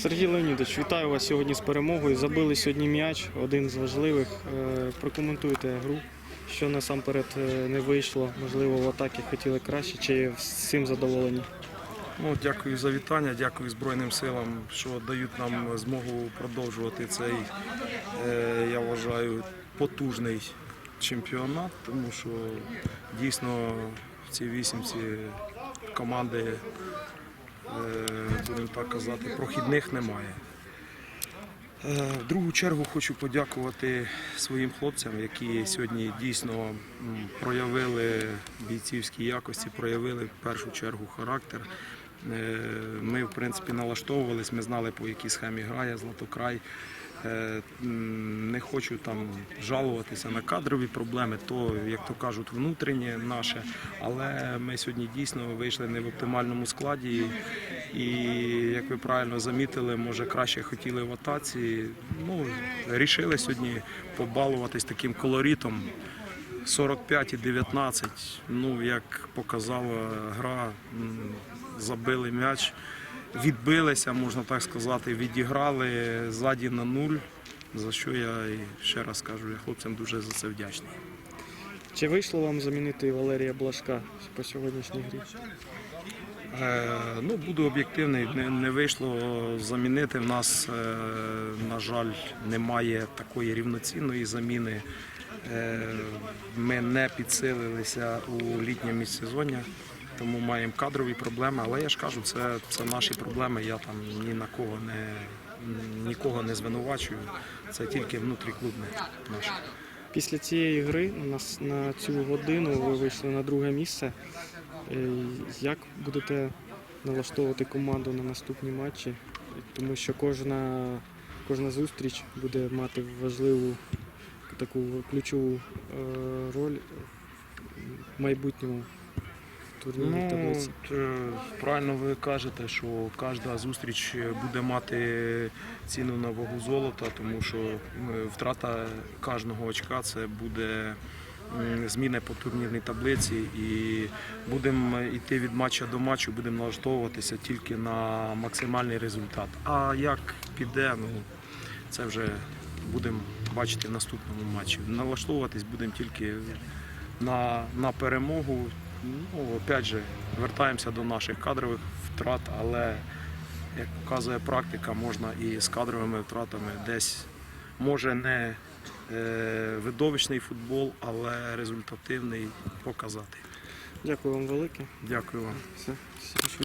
Сергій Леонідович, вітаю вас сьогодні з перемогою. Забили сьогодні м'яч, один з важливих. Е, Прокоментуйте гру, що насамперед е, не вийшло. Можливо, в атакі хотіли краще, чи цим задоволені. Ну, дякую за вітання, дякую Збройним силам, що дають нам змогу продовжувати цей, е, я вважаю, потужний чемпіонат, тому що дійсно в цій вісімці команди, будемо так казати, прохідних немає. Е, В другу чергу хочу подякувати своїм хлопцям, які сьогодні дійсно проявили бійцівські якості, проявили в першу чергу характер. Е, Ми, в принципі, налаштовувались, ми знали, по якій схемі грає Златокрай. Е, Не хочу там жалуватися на кадрові проблеми, то, як то кажуть, внутрішнє наше. Але ми сьогодні дійсно вийшли не в оптимальному складі. І як ви правильно замітили, може краще хотіли в атаці. Ну, рішили сьогодні побалуватись таким колоритом. 45 і 19. Ну, як показала гра, забили м'яч, відбилися, можна так сказати, відіграли ззаді на нуль. За що я і ще раз кажу, я хлопцям дуже за це вдячний. Чи вийшло вам замінити Валерія Блажка по сьогоднішній грі? Е, ну, буду об'єктивний, не, не вийшло замінити. В нас, е, на жаль, немає такої рівноцінної заміни. Е, ми не підсилилися у літнє міжсезоння, тому маємо кадрові проблеми. Але я ж кажу, це, це наші проблеми. Я там ні на кого не нікого не звинувачую. Це тільки внутріклубне наше. Після цієї гри на, с- на цю годину ви вийшли на друге місце. Е, Як будете налаштовувати команду на наступні матчі? Тому що кожна, кожна зустріч буде мати важливу таку ключову е, роль в майбутньому турнірній Ну, таблиці. е, правильно ви кажете, що кожна зустріч буде мати ціну на вагу золота, тому що е, втрата кожного очка це буде зміни по турнірній таблиці, і будемо йти від матча до матчу, будемо налаштовуватися тільки на максимальний результат. А як піде, ну це вже будемо бачити в наступному матчі. Налаштовуватись будемо тільки на, на перемогу. Ну, опять же, вертаємося до наших кадрових втрат, але як показує практика, можна і з кадровими втратами десь може не е, видовищний футбол, але результативний показати. Дякую вам велике. Дякую вам. Все.